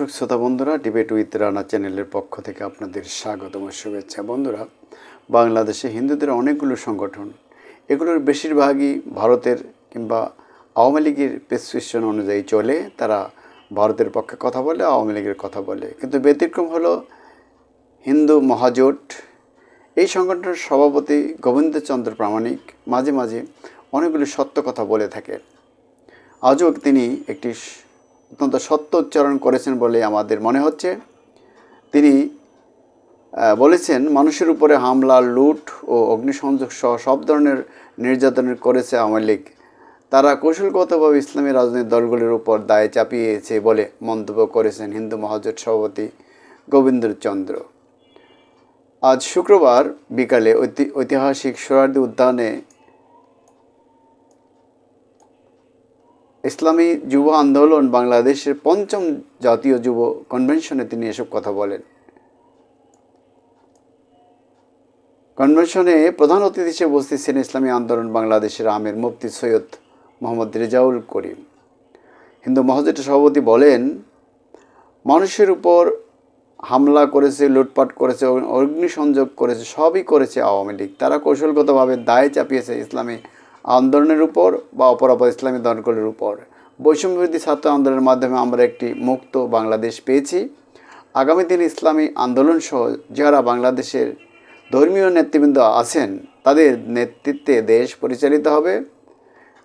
দর্শক, শ্রোতা বন্ধুরা ডিবেট উইথ রানা চ্যানেলের পক্ষ থেকে আপনাদের স্বাগতম শুভেচ্ছা। বন্ধুরা, বাংলাদেশে হিন্দুদের অনেকগুলো সংগঠন। এগুলোর বেশিরভাগই ভারতের কিংবা আওয়ামী লীগের প্রেসক্রিপশন অনুযায়ী চলে। তারা ভারতের পক্ষে কথা বলে, আওয়ামী লীগের কথা বলে। কিন্তু ব্যতিক্রম হলো হিন্দু মহাজোট। এই সংগঠনের সভাপতি গোবিন্দচন্দ্র প্রামাণিক মাঝে মাঝে অনেকগুলো সত্য কথা বলে থাকে। আজও তিনি একটি অত্যন্ত সত্য উচ্চারণ করেছেন বলে আমাদের মনে হচ্ছে। তিনি বলেছেন, মানুষের উপরে হামলা, লুট ও অগ্নিসংযোগ সহ সব ধরনের নির্যাতনের করেছে আওয়ামী লীগ। তারা কৌশলগতভাবে ইসলামী রাজনৈতিক দলগুলির উপর দায় চাপিয়েছে বলে মন্তব্য করেছেন হিন্দু মহাজোট সভাপতি গোবিন্দচন্দ্র। আজ শুক্রবার বিকালে ঐতিহাসিক সোহরার্দি উদ্যানে ইসলামী যুব আন্দোলন বাংলাদেশের পঞ্চম জাতীয় যুব কনভেনশনে তিনি এসব কথা বলেন। কনভেনশনে প্রধান অতিথি হিসেবে উপস্থিত ছিলেন ইসলামী আন্দোলন বাংলাদেশের আমির মুফতি সৈয়দ মোহাম্মদ রেজাউল করিম। হিন্দু মহাজোটের সভাপতি বলেন, মানুষের উপর হামলা করেছে, লুটপাট করেছে অগ্নিসংযোগ করেছে, সবই করেছে আওয়ামী লীগ। তারা কৌশলগতভাবে দায় চাপিয়েছে ইসলামী আন্দোলনের উপর বা অপরাপর ইসলামী দলগুলির উপর। বৈষম্যবিরোধী ছাত্র আন্দোলনের মাধ্যমে আমরা একটি মুক্ত বাংলাদেশ পেয়েছি। আগামী দিনে ইসলামী আন্দোলন সহ যারা বাংলাদেশের ধর্মীয় নেতৃবৃন্দ আছেন, তাদের নেতৃত্বে দেশ পরিচালিত হবে।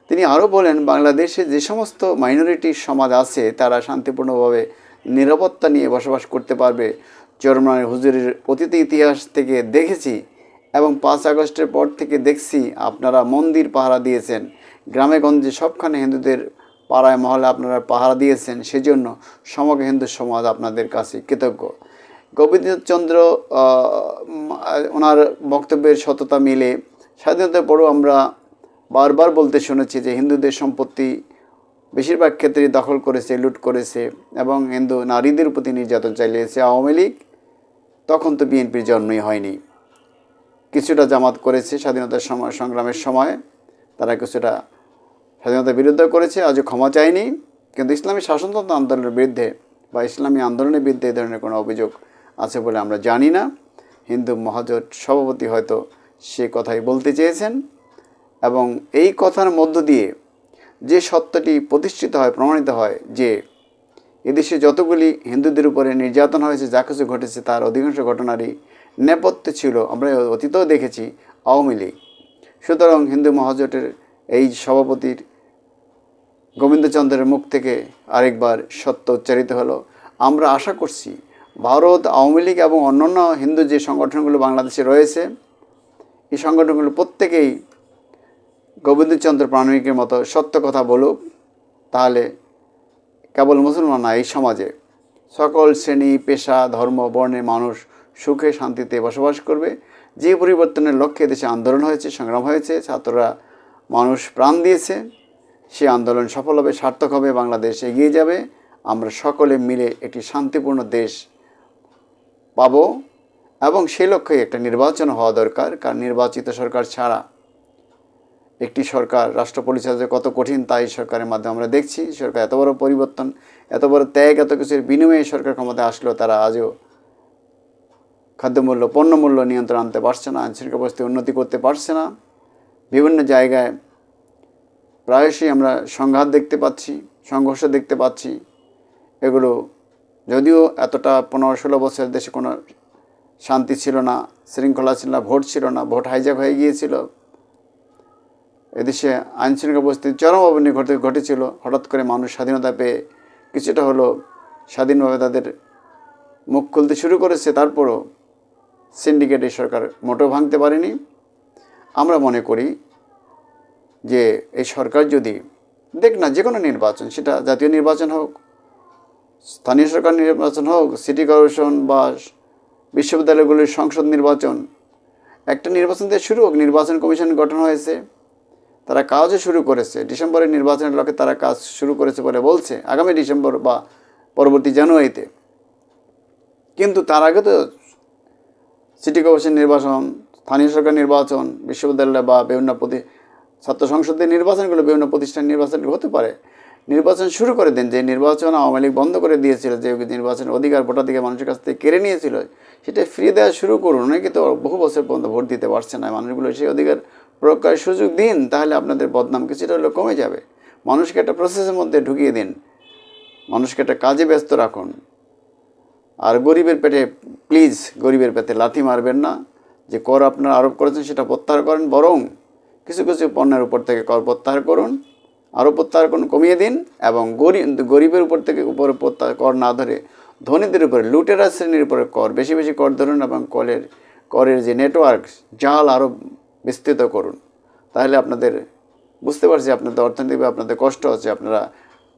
তিনি আরও বলেন, বাংলাদেশে যে সমস্ত মাইনরিটি সমাজ আছে, তারা শান্তিপূর্ণভাবে নিরাপত্তা নিয়ে বসবাস করতে পারবে। চরমান হুজুরের অতীত ইতিহাস থেকে দেখেছি এবং পাঁচ আগস্টের পর থেকে দেখছি আপনারা মন্দির পাহারা দিয়েছেন। গ্রামে গঞ্জে সবখানে হিন্দুদের পাড়ায়, মহলে আপনারা পাহারা দিয়েছেন। সেজন্য সমগ্র হিন্দু সমাজ আপনাদের কাছে কৃতজ্ঞ। গোবিন্দচন্দ্র ওনার বক্তব্যের সততা মিলে স্বাধীনতার পরও আমরা বারবার বলতে শুনেছি যে হিন্দুদের সম্পত্তি বেশিরভাগ ক্ষেত্রেই দখল করেছে, লুট করেছে এবং হিন্দু নারীদের প্রতি নির্যাতন চালিয়েছে। আওয়ামী লীগ তখন তো বিএনপির জন্মই হয়নি। কিছুটা জামাত করেছে স্বাধীনতার সময়, সংগ্রামের সময়। তারা কিছুটা স্বাধীনতার বিরুদ্ধে করেছে, আজও ক্ষমা চায়নি। কিন্তু ইসলামী শাসনতন্ত্র আন্দোলনের বিরুদ্ধে বা ইসলামী আন্দোলনের বিরুদ্ধে এই ধরনের কোনো অভিযোগ আছে বলে আমরা জানি না। হিন্দু মহাজোট সভাপতি হয়তো সে কথাই বলতে চেয়েছেন। এবং এই কথার মধ্য দিয়ে যে সত্যটি প্রতিষ্ঠিত হয়, প্রমাণিত হয় যে এদেশে যতগুলি হিন্দুদের উপরে নির্যাতন হয়েছে, যা কিছু ঘটেছে, তার অধিকাংশ ঘটনারই নেপথ্যে ছিল। আমরা অতীতেও দেখেছি আওয়ামী লীগ। সুতরাং হিন্দু মহাজোটের এই সভাপতির গোবিন্দচন্দ্রের মুখ থেকে আরেকবার সত্য উচ্চারিত হলো। আমরা আশা করছি ভারত, আওয়ামী লীগ এবং অন্যান্য হিন্দু যে সংগঠনগুলো বাংলাদেশে রয়েছে, এই সংগঠনগুলো প্রত্যেকেই গোবিন্দচন্দ্র প্রাণিকের মতো সত্য কথা বলুক, তাহলে কেবল মুসলমান না, এই সমাজে সকল শ্রেণি, পেশা, ধর্ম, বর্ণের মানুষ সুখে শান্তিতে বসবাস করবে। যে পরিবর্তনের লক্ষ্যে দেশে আন্দোলন হয়েছে, সংগ্রাম হয়েছে, ছাত্ররা মানুষ প্রাণ দিয়েছে, সে আন্দোলন সফল হবে, সার্থক হবে, বাংলাদেশ এগিয়ে যাবে। আমরা সকলে মিলে একটি শান্তিপূর্ণ দেশ পাব এবং সেই লক্ষ্যে একটা নির্বাচন হওয়া দরকার, কারণ নির্বাচিত সরকার ছাড়া একটি সরকার রাষ্ট্র পরিচালনা কত কঠিন তাই সরকারের মাধ্যমে আমরা দেখছি। সরকার এত বড় পরিবর্তন, এত বড় ত্যাগ, এত কিছুর বিনিময়ে সরকার ক্ষমতায় আসলো তারা আজও খাদ্যমূল্য, পণ্যমূল্য নিয়ন্ত্রণ আনতে পারছে না, আইনশৃঙ্খলা পরিস্থিতি উন্নতি করতে পারছে না। বিভিন্ন জায়গায় প্রায়শই আমরা সংঘাত দেখতে পাচ্ছি, সংঘর্ষ দেখতে পাচ্ছি। এগুলো যদিও এতটা পনেরো ষোলো বছরের দেশে কোনো শান্তি ছিল না, শৃঙ্খলা ছিল না, ভোট ছিল না, ভোট হাইজ্যাক হয়ে গিয়েছিল। এদেশে আইনশৃঙ্খলা পরিস্থিতি চরম অবনতি ঘটে ঘটেছিল। হঠাৎ করে মানুষ স্বাধীনতা পেয়ে কিছুটা হলো স্বাধীনভাবে তাদের মুখ খুলতে শুরু করেছে। তারপরও সিন্ডিকেট এই সরকার মোটেও ভাঙতে পারেনি। আমরা মনে করি যে এই সরকার যদি দেখ না যে কোনো নির্বাচন, সেটা জাতীয় নির্বাচন হোক, স্থানীয় সরকার নির্বাচন হোক, সিটি কর্পোরেশন বা বিশ্ববিদ্যালয়গুলির সংসদ নির্বাচন, একটা নির্বাচন দিয়ে শুরু হোক, নির্বাচন কমিশন গঠন হয়েছে, তারা কাজও শুরু করেছে, ডিসেম্বরের নির্বাচনের লক্ষ্যে তারা কাজ শুরু করেছে বলে বলছে, আগামী ডিসেম্বর বা পরবর্তী জানুয়ারিতে। কিন্তু তার আগে তো সিটি কর্পোরেশন নির্বাচন, স্থানীয় সরকার নির্বাচন, বিশ্ববিদ্যালয় বা বিভিন্ন প্রতি, ছাত্র সংসদের নির্বাচনগুলো বিভিন্ন প্রতিষ্ঠান নির্বাচন হতে পারে। নির্বাচন শুরু করে দিন যে নির্বাচন আওয়ামী লীগ বন্ধ করে দিয়েছিল, যে নির্বাচনের অধিকার ভোটাধিকার মানুষের কাছ থেকে কেড়ে নিয়েছিল, সেটা ফ্রি দেওয়া শুরু করুন। অনেকে তো বহু বছর পর্যন্ত ভোট দিতে পারছে না। মানুষগুলো সেই অধিকার প্রয়োগ করার সুযোগ দিন, তাহলে আপনাদের বদনাম কিছুটা হলেও কমে যাবে। মানুষকে একটা প্রসেসের মধ্যে ঢুকিয়ে দিন। মানুষকে একটা কাজে ব্যস্ত রাখুন। আর গরিবের পেটে প্লিজ গরিবের পেটে লাথি মারবেন না। যে কর আপনারা আরোপ করেছেন সেটা প্রত্যাহার করেন, বরং কিছু কিছু পণ্যের উপর থেকে কর প্রত্যাহার করুন আরও প্রত্যাহার করুন, কমিয়ে দিন, এবং গরিব গরিবের উপর থেকে উপরে প্রত্যাহার, কর না ধরে ধনীদের উপরে, লুটেরা শ্রেণির উপরে কর, বেশি বেশি কর ধরুন এবং করের করের যে নেটওয়ার্ক জাল আরও বিস্তৃত করুন। তাহলে আপনাদের, বুঝতে পারছি আপনাদের অর্থনৈতিকভাবে আপনাদের কষ্ট হচ্ছে, আপনারা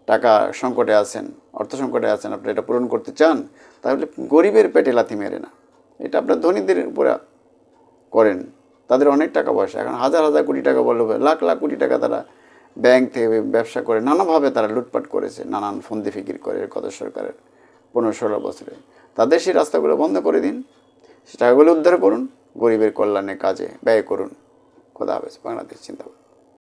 টাকা সংকটে আছেন, অর্থ সংকটে আছেন আপনি এটা পূরণ করতে চান। তাহলে গরিবের পেটে লাথি মেরে না। এটা আপনার ধনীদের উপরে করেন। তাদের অনেক টাকা পয়সা। এখন হাজার হাজার কোটি টাকা বললে লাখ লাখ কোটি টাকা তারা ব্যাংক থেকে ব্যবসা করে। নানাভাবে তারা লুটপাট করেছে, নানান ফন্দি ফিকির করে কত সরকারের পনেরো, ষোলো বছরে। তাদের সেই রাস্তাগুলো বন্ধ করে দিন। সে টাকাগুলো উদ্ধার করুন। গরিবের কল্যাণে কাজে ব্যয় করুন। খোদা হাফেজ। বাংলাদেশ চিন্তা